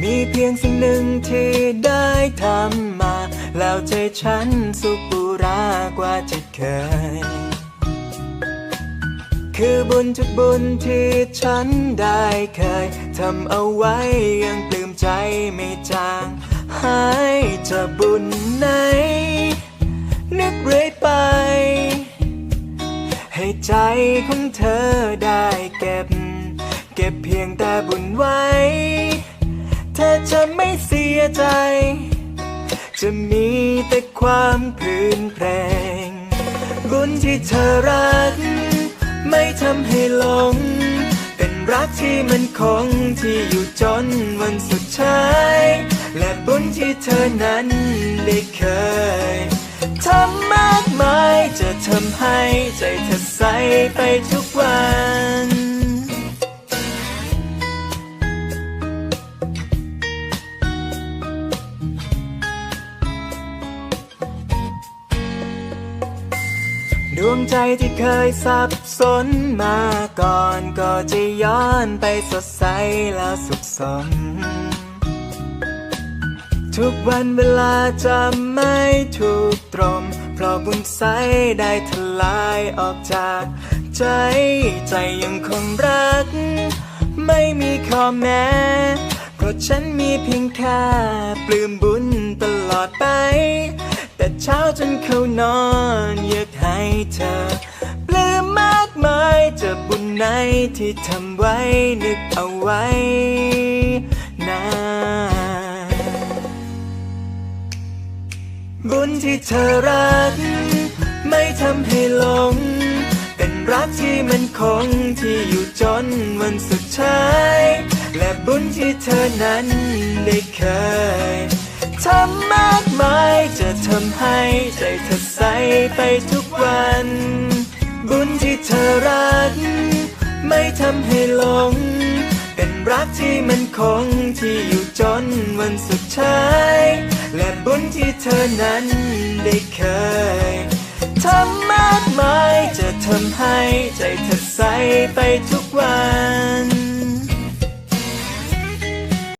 มีเพียงสิ่งหนึ่งที่ได้ทำมา แล้วใจฉันสุปุรากว่าที่เคย คือบุญทุกบุญที่ฉันได้เคยทำเอาไว้ยังปลื้มใจไม่จางหายจะบุญไหน นึกเรื่อยไป ให้ใจของเธอได้เก็บ พียงแต่บุญไว้ เธอจะไม่เสียใจ จะมีแต่ความพื้นเพลง บุญที่เธอรัก ไม่ทำให้หลง เป็นรักที่มันคงที่อยู่จนวันสุดท้าย และบุญที่เธอนั้นได้เคยทำมากมายจะทำให้ใจเธอใสไปทุกวัน ดวงใจที่เคยสับสนมาก่อนก็จะย้อนไปสดใสแล้วสุขสม ทุกวันเวลาจะไม่ถูกตรม เพราะบุญใสได้ทลายออกจากใจ ใจยังคงรัก ไม่มีข้อแม้ เพราะฉันมีเพียงแค่ปลื้มบุญตลอดไป แต่เช้าจนเข้านอนอยา เธอปลื้มมากมายจะบุญไหนที่ทำไว้นึกเอาไว้นานบุญที่เธอรัก ไม่ทำให้หลง เป็นรักที่มันคงที่อยู่จนวันสุดท้าย และบุญที่เธอนั้นได้เคยทำ มากมายจะทำให้ใจเธอใสไปทุกวัน บุญที่เธอรักไม่ทำให้หลง เป็นรักที่มันคงที่อยู่จนวันสุดท้าย และบุญที่เธอนั้นได้เคยทำมากมายจะทำให้ใจเธอใสไปทุกวัน